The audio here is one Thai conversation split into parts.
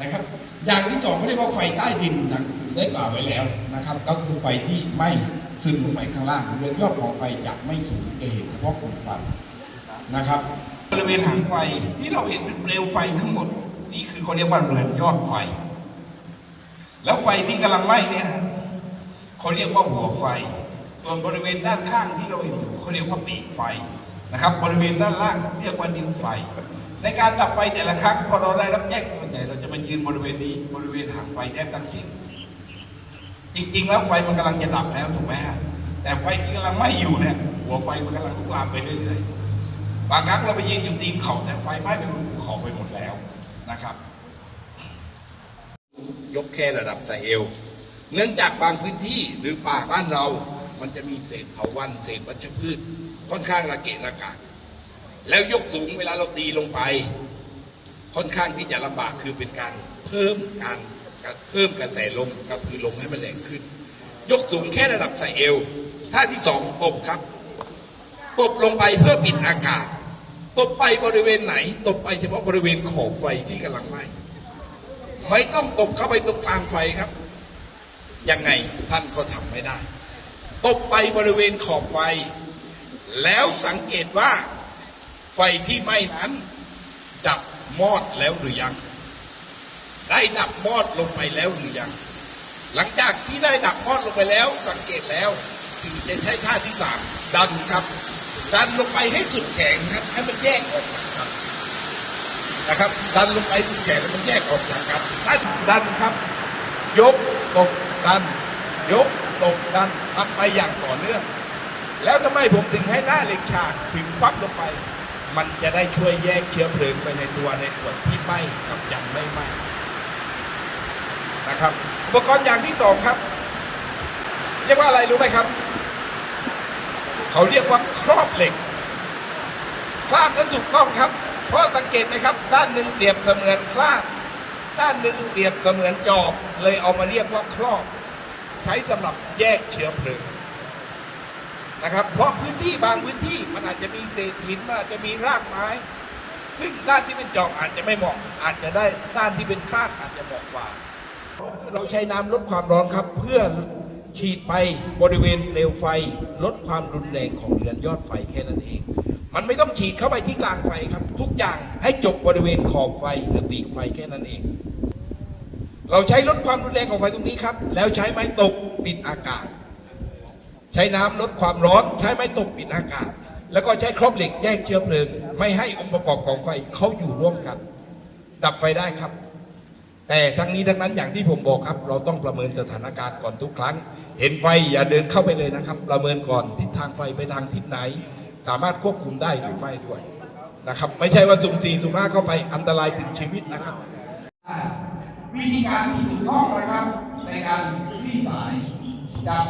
นะครับ อย่างที่สองเขาเรียกว่าไฟใต้ดินนะได้กล่าวไว้แล้วนะครับ ก็คือไฟที่ไม่ซึมลงไปข้างล่างเรือนยอดของไฟจะไม่สูงเกินเพราะกลุ่มควันนะครับบริเวณหางไฟที่เราเห็นเป็นเปลวไฟทั้งหมด นี่คือเขาเรียกว่าเรือนยอดไฟ แล้วไฟที่กำลังไหม้เนี่ยเขาเรียกว่าหัวไฟส่วนบริเวณด้านข้างที่เราเห็นอยู่เขาเรียกว่าปีกไฟนะครับ บริเวณด้านล่างเรียกว่านิ้วไฟ ในการดับไฟแต่ละครั้งพอเราได้รับแจ้งส่วนใหญ่เราจะมายืนบริเวณนี้บริเวณหางไฟแทบทั้งสิ้นจริงๆ แล้วไฟมันกำลังจะดับแล้วถูกไหมฮะแต่ไฟที่กำลังไหม้อยู่เนี่ยหัวไฟมันกำลังลุกลามไปเรื่อยๆบางครั้งเราไปยืนอยู่ตีนเขาแต่ไฟไหม้ไปบนภูเขาไปหมดแล้วนะครับ ยกแค่ระดับสะเอว เนื่องจากบางพื้นที่หรือป่าบ้านเรา มันจะมีเศษเถาวันเศษวัชพืชค่อนข้างระเกะระกะ แล้วยกสูงเวลาเราตีลงไป ค่อนข้างที่จะลำบากคือเป็นการเพิ่มการเพิ่มกระแสลมกับคือลมให้มันแรงขึ้น ยกสูงแค่ระดับสะเอวท่าที่สองตบครับตบลงไปเพื่อปิดอากาศตบไปบริเวณไหนตบไปเฉพาะบริเวณขอบไฟที่กำลังไหม้ไม่ต้องตบเข้าไปตรงกลางไฟครับ ยังไงท่านก็ทำไม่ได้ตบไปบริเวณขอบไฟ แล้วสังเกตว่า ไฟที่ไหม้นั้น ดับมอดแล้วหรือยัง ได้ดับมอดลงไปแล้วหรือยัง หลังจากที่ได้ดับมอดลงไปแล้ว สังเกตแล้วถึงจะใช้ท่าที่สามดันครับ ดันลงไปให้สุดแขนครับให้มันแยกออกจากกันนะครับ ดันลงไปสุดแขนให้มันแยกออกจากกันถ้าดันครับ ยกตกดัน ยกตกดันทำไปอย่างต่อเนื่อง แล้วทำไมผมถึงให้หน้าเหล็กฉากถึงปั๊บลงไป มันจะได้ช่วยแยกเชื้อเพลิงไปในตัวในส่วนที่ไหม้กับยังไม่ไหม้นะครับ อุปกรณ์อย่างที่สองครับ เรียกว่าอะไรรู้ไหมครับ เขาเรียกว่าครอบเหล็กคลาดนั้นถูกต้องครับ เพราะสังเกตไหมครับ ด้านหนึ่งเปรียบเสมือนคลาด ด้านหนึ่งเปรียบเสมือนจอบ เลยเอามาเรียกว่าครอบ ใช้สำหรับแยกเชื้อเพลิง นะครับ เพราะพื้นที่บางพื้นที่มันอาจจะมีเศษหินมันอาจจะมีรากไม้ ซึ่งด้านที่เป็นจอบอาจจะไม่เหมาะ อาจจะได้ด้านที่เป็นคาดอาจจะเหมาะกว่า เราใช้น้ำลดความร้อนครับ เพื่อฉีดไปบริเวณเปลวไฟ ลดความรุนแรงของเรือนยอดไฟแค่นั้นเอง มันไม่ต้องฉีดเข้าไปที่กลางไฟครับ ทุกอย่างให้จบบริเวณขอบไฟหรือปีกไฟแค่นั้นเอง เราใช้ลดความรุนแรงของไฟตรงนี้ครับ แล้วใช้ไม้ตกปิดอากาศ ใช้น้ำลดความร้อน ใช้ไม้ตกปิดอากาศ แล้วก็ใช้ครอบเหล็กแยกเชื้อเพลิง ไม่ให้องค์ประกอบของไฟเขาอยู่ร่วมกัน ดับไฟได้ครับ แต่ทั้งนี้ทั้งนั้นอย่างที่ผมบอกครับ เราต้องประเมินสถานการณ์ก่อนทุกครั้ง เห็นไฟอย่าเดินเข้าไปเลยนะครับ ประเมินก่อนทิศทางไฟไปทางทิศไหน สามารถควบคุมได้หรือไม่ด้วยนะครับ ไม่ใช่ว่าสุ่มสี่สุ่มห้าเข้าไปอันตรายถึงชีวิตนะครับ วิธีการที่ถูกต้องนะครับในการที่สายจับ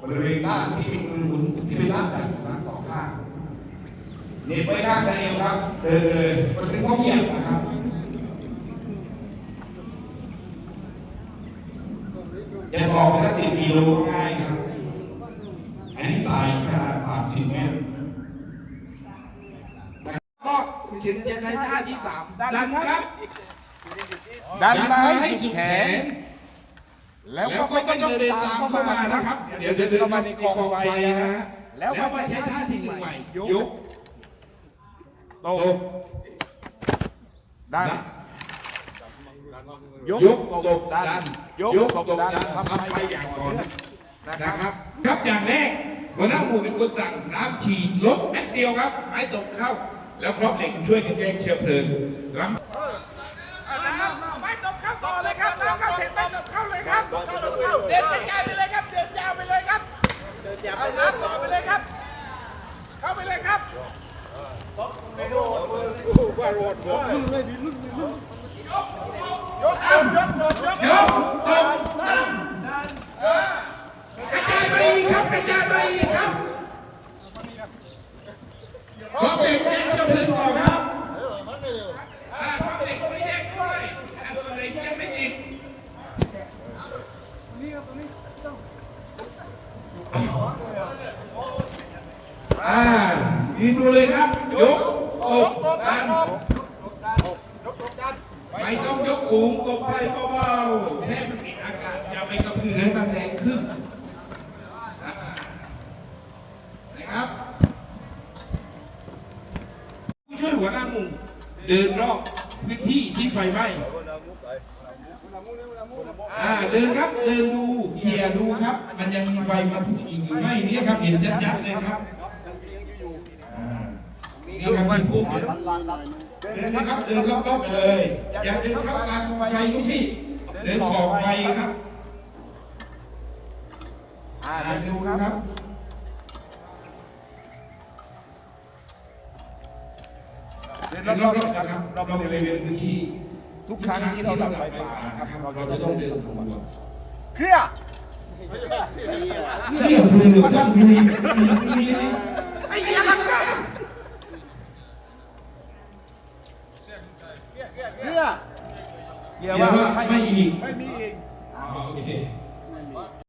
บริเวณด้านที่เป็นมือหมุนที่เป็นด้านจับทั้งสองข้างเหน็บไว้ข้างซ้ายเอวครับ เดินเลยมันเป็นข้อเกียบนะครับจะบอกแค่สิบกิโลง่ายครับ อันนี้สายขนาดสามสิบเมตรก็ถึงจะในท่าที่สามดันครับ ดันมาให้สุดแขน แล้วก็ไม่ต้องเดินตามเข้ามานะครับเดี๋ยวเดินเข้ามาในกองไฟนะฮะแล้วก็ใช้ท่าที่หนึ่งใหม่ ยกตกดันยยกกตตกกดัดันนยกยกตตกกดัดันนทำทำไปไปออย่าย่างงต่ต่ออเนื่เนื่อองงนะครับครับอย่างแรกหัวหน้าหมู่เป็นคนสั่งน้ำฉีดลดแป๊บเดียวครับไม้ตกเข้า แล้วครอบเหล็กช่วยกันแยกเชื้อเพลิงหลัง ไม่ตกเข้าต่อเลยครับน้ำเข้าเสร็จไม่ตกเข้าเลยครับเดินไปไกลไปเลยครับเดินยาวไปเลยครับเดินยาวไปน้ำต่อไปเลยครับ เข้าไปเลยครับยกเอายกยกยกยกตบดันกระจายไปอีกครับกระจายไปอีกครับครอบเหล็กแยกเชื้อเพลิงออกครับอ่าครอบเหล็กไม่แยกด้วยอ่าตัวเหล็กยังไม่ติด อ่ายืนดู เลยครับ ยกอกดันไม่ต้องยกสูงตบไปเบาๆให้มันติดอากาศอย่าไปกระพือให้มันแรงขึ้นนะครับผู้ช่วยหัวหน้าหมู่เดินรอบพื้นที่ที่ไฟไหม้อ่าเดินครับเดินดูเคลียดูครับ มันยังมีไฟมาพุ่งอีกหรือไม่เนี่ยครับเห็นชัดๆเลยครับ นี่ครับมันพุ่งเดินนะครับเดินรอบๆไปเลยอย่าเดินเข้ากลางไฟทุกที่เดินขอบไฟครับอ่าอ่าเดี๋ยวดูดูคครัรับบเดินรอบๆนะครับรอบๆบริเวณพื้นที่ทุกครั้งที่เราดับไฟป่านะครับเราจะต้องเดินขบวนเคลียร์เที่ยวคือต้องมีมีไอ้เหี้ยครับ เคลียร์เดี๋ยวเดี๋ยวว่าว่าไม่ไม่อีก ไม่มีอีก อ๋อโอเค